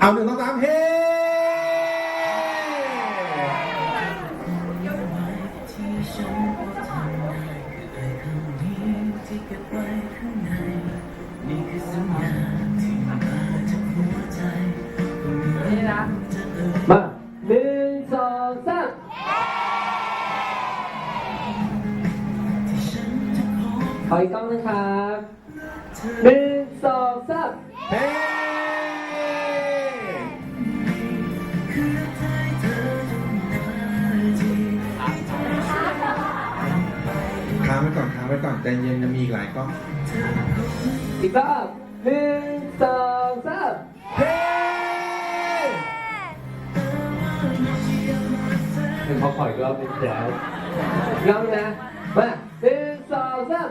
เอาหนึ่งสองสามเฮ้ที่ฉันก็ทำได้คือไอ้คำนี้ที่เก็บไว้ข้างในนี่คือสัญญาที่มาจากหัวใจก็ไม่รู้จะมาหนึ่งสองสามขอออีกกล้องนึงครับหนึ่ง ใจเย็นจะมีอีกหลายกล้องอีกรอบหนึ่งสองสามเฮ้หนึ่งขอขออีกรอบหนึงเดี๋ยวอีกรอบหนึงนะมาหนึ่งสองสาม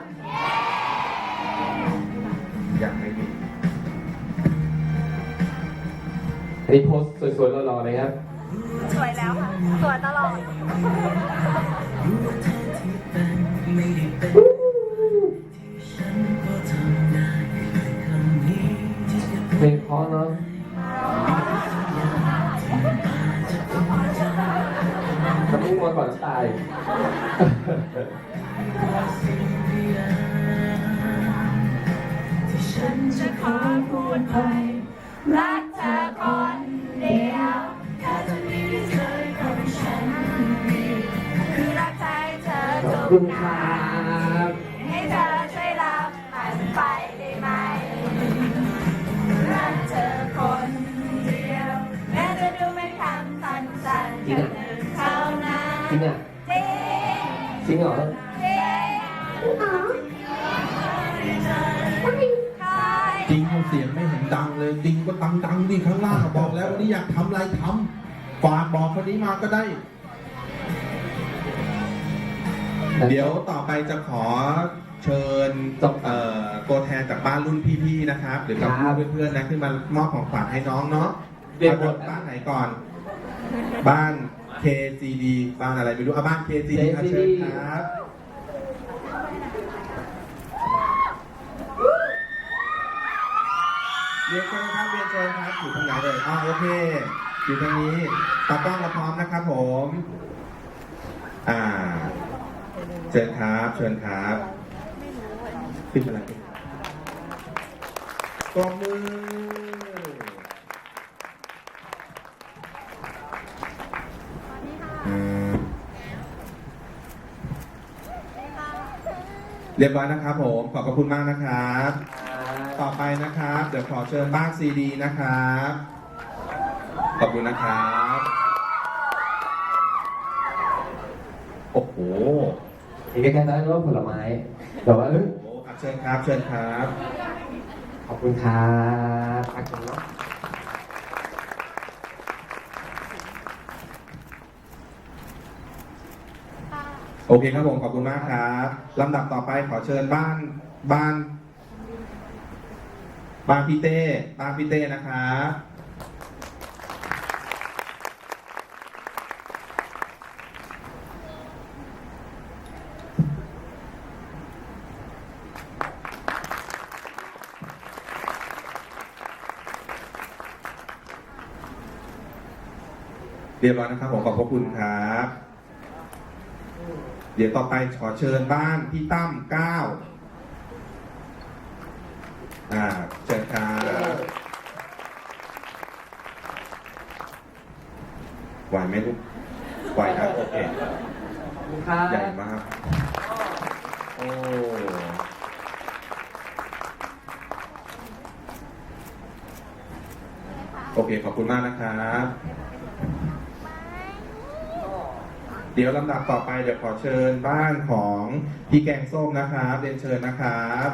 อยากให้มีอันนี้โพสสวยๆรอๆเลยครับ สวยแล้วค่ะ สวยตลอดรู้ อพูดไปรักเธอคนเดียวแค่จะมีเธอคนฉันมีคือรักใจเธอขอบทุคุกณคนาัทีบ ให้เธอช่วยรับมันไปได้ไหมรักเธอคนเดียวแม้จะดูเป็นคำสั้นๆแค่หนึ่งเท่านั้นจริงอะจริงจริงเหรอ งก็ดังดังๆดิข้างล่างอะบอกแล้ววันนี้อยากทำอะไรทำฝากบอกคนนี้มาก็ได้ เดี๋ยวต่อไปจะขอเชิญเอ่อตัวแทนจากบ้านรุ่นพี่ๆนะครับ หรือกับครับเพื่อนๆนะขึ้นมามอบของขวัญให้น้องเนาะเรียนเอาหมดจากบ้านไหนก่อน บ้าน KCD บ้านอะไรไม่รู้เอาบ้าน KCD ครับเชิญครับ เรียนเชิญครับเรียนเชิญครับอยู่ตรงไหนเลยอ๋อโอเคอยู่ตรงนี้ตากล้องเราพร้อมนะครับผม อ่า เชิญครับ เชิญครับปิดอะไรปิดกองมือเรียบร้อยนะครับผม ขอบคุณมากนะครับ ต่อไปนะครับ เดี๋ยวขอเชิญบ้านซีดีนะครับ ขอบคุณนะครับ โอ้โหอีกใกล้ๆนั้นก็ผลไม้แต่ว่าเออโอ้โหครับเชิญครับ เชิญครับ ขอบคุณครับพักกันเนาะโอเคครับผม ขอบคุณมากครับลำดับต่อไปขอเชิญบ้านบ้าน บานพี่เต้บานพี่เต้นะครับเรียบร้อยนะครับผมขอบพระคุณครับ เดี๋ยวต่อไปขอเชิญบ้านพี่ตั้มเก้าอ่า ชิญครับไหวไหมลูกไหวครับโอเคขอบคุณครับใหญ่มาก โอ้โอเค ขอบคุณมากนะครับเดี๋ยวลำดับต่อไปเดี๋ยวขอเชิญบ้านของพี่แกงส้มนะครับเรียนเชิญนะครับ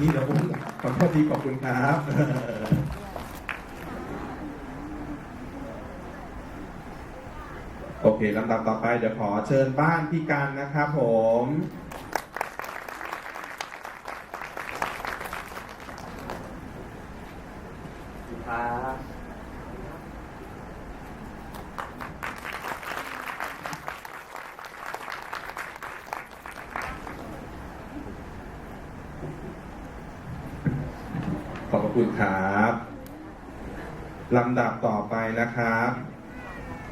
ฝากออกมาทางนี้แล้วผมขอโทษทีขอบคุณครับโอเคลำดับต่อไปเดี๋ยวขอเชิญบ้านพี่กันนะครับผมครับ ขอบคุณครับลำดับต่อไปนะครับ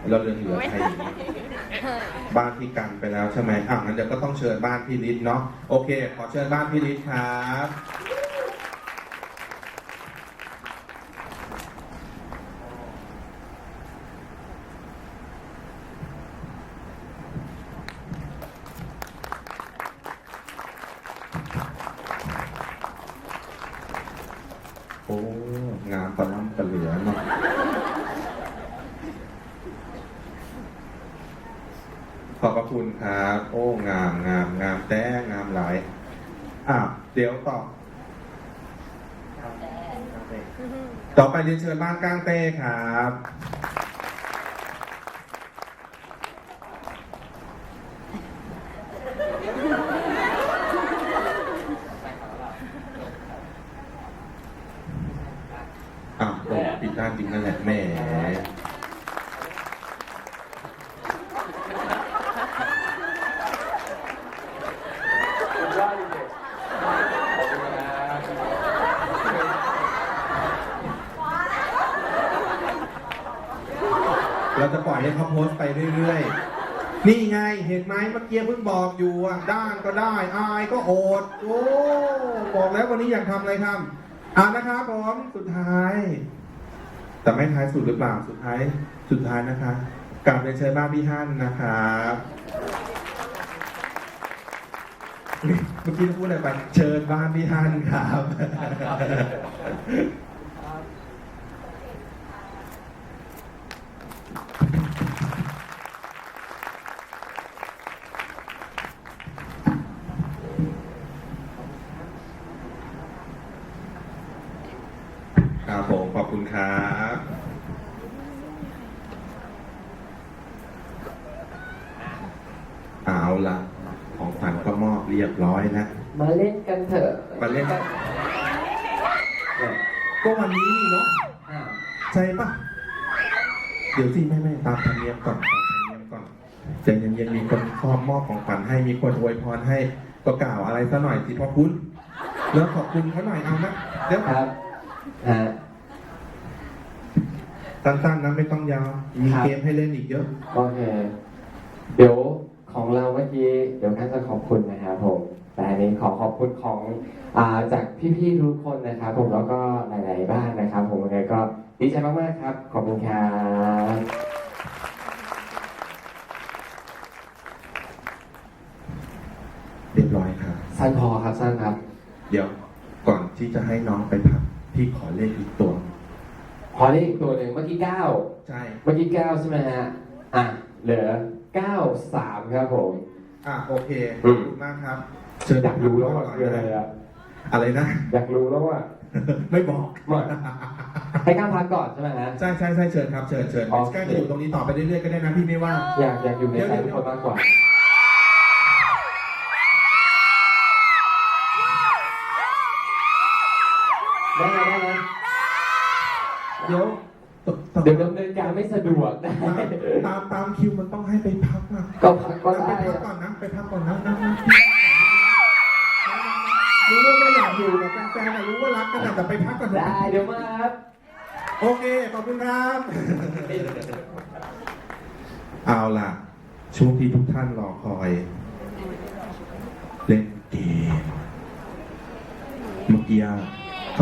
เราเรื่องเหลือใครอีกบ้านพี่กันไปแล้วใช่ไหมอะงั้นเดี๋ยวก็ต้องเชิญบ้านพี่ฤทธิ์เนาะโอเค ขอเชิญบ้านพี่ฤทธิ์ครับ ขอบพระคุณครับโอ้งามงามงามแต่งามหลายอะเดี๋ยวต่อ ต่อไปเรียนเชิญบ้านก้างเต้ครับ อะโอ้ปิดด้านจริงนั่นแหละแหม สุดยอดจริงๆขอบคุณครับ เราจะปล่ อยให้เขาโพสต์ไปเรื่อยๆ นี่ไงเห็นไหมเมื่อกี้เพิ่งบอกอยู่อะด้านก็ได้ อายก็โอด โอ้บอกแล้ววันนี้อยากทำอะไรทำอ่านะครับผมสุดท้าย แต่ไม่ท้ายสุดหรือเปล่าสุดท้าย สุดท้ายนะคะกลับไปเชิญบ้านพี่ท่านนะครับเมื่อกี้พูดอะไรไป เชิญบ้านพี่ท่านครับ ครับผมขอบคุณครับเอาละของขวัญก็มอบเรียบร้อยนะมาเล่นกันเถอะมาเล่นกันเนี่ยก็วันนี้นี่เนาะอ้าวใช่ปะเดี๋ยวสิไม่ไม่ตามธรรมเนียมก่อนตามธรรมเนียมก่อนใจเย็นๆมีคนชอบมอบของขวัญให้มีคนอวยพรให้ก็กล่าวอะไรซะหน่อยสิพ่อคุณแล้วขอบคุณเขาหน่อยเอานะเดี๋ยวครับ ฮะ สั้นๆนะไม่ต้องยาว มีครับ เกมให้เล่นอีกเยอะ โอเค เดี๋ยวของเราเมื่อกี้ เดี๋ยวน่าจะขอบคุณนะครับผม แต่อันนี้ขอขอบคุณของอ่าจากพี่ๆทุกคนนะครับผมแล้วก็หลายๆบ้านนะครับ ผมยังไงก็ดีใจมากๆครับ ขอบคุณครับเรียบร้อยครับ สั้นพอครับสั้นครับ เดี๋ยวก่อนที่จะให้น้องไปพัก พี่ขอเลขอีกตัว ขอเลขอีกตัวหนึ่งเมื่อกี้เก้าใช่ เมื่อกี้เก้าใช่ไหมฮะอะเหลือเก้าสามครับผม อะโอเคขอือบมคุณมากครับเชิญอยากรู้แล้วว่าก่นคืออะไรอะอะไรนะ อยากรู้แล้วว่า ไม่บอกไม่ให้ก้าวพักก่อนใช่ไหมฮะ ใช่ใช่ใช่เชิญครับเชิญเชิญโอเค ใกล้จะอยู่ตรงนี้ต่อไปเรื่อยๆก็ได้นะพี่ไม่ว่า อยากอยากอยู่ในใจทุกคนมากกว่า ได้ไหมได้ไหมเดี๋ยวต่อเดี๋ยวดำเนินการไม่สะดวกตามตามตามคิวมันต้องให้ไปพักนะก็พักก็ไปได้พักก่อนนะไปพักก่อนนะนะนะรู้ว่าไม่อยากอยู่กับแฟนๆอะรู้ว่ารักกันอะแต่ไปพักก่อนนะได้เดี๋ยวมาครับโอเคขอบคุณครับ เอาล่ะ ช่วงที่ทุกท่านรอคอย เล่นเกมเมื่อกี้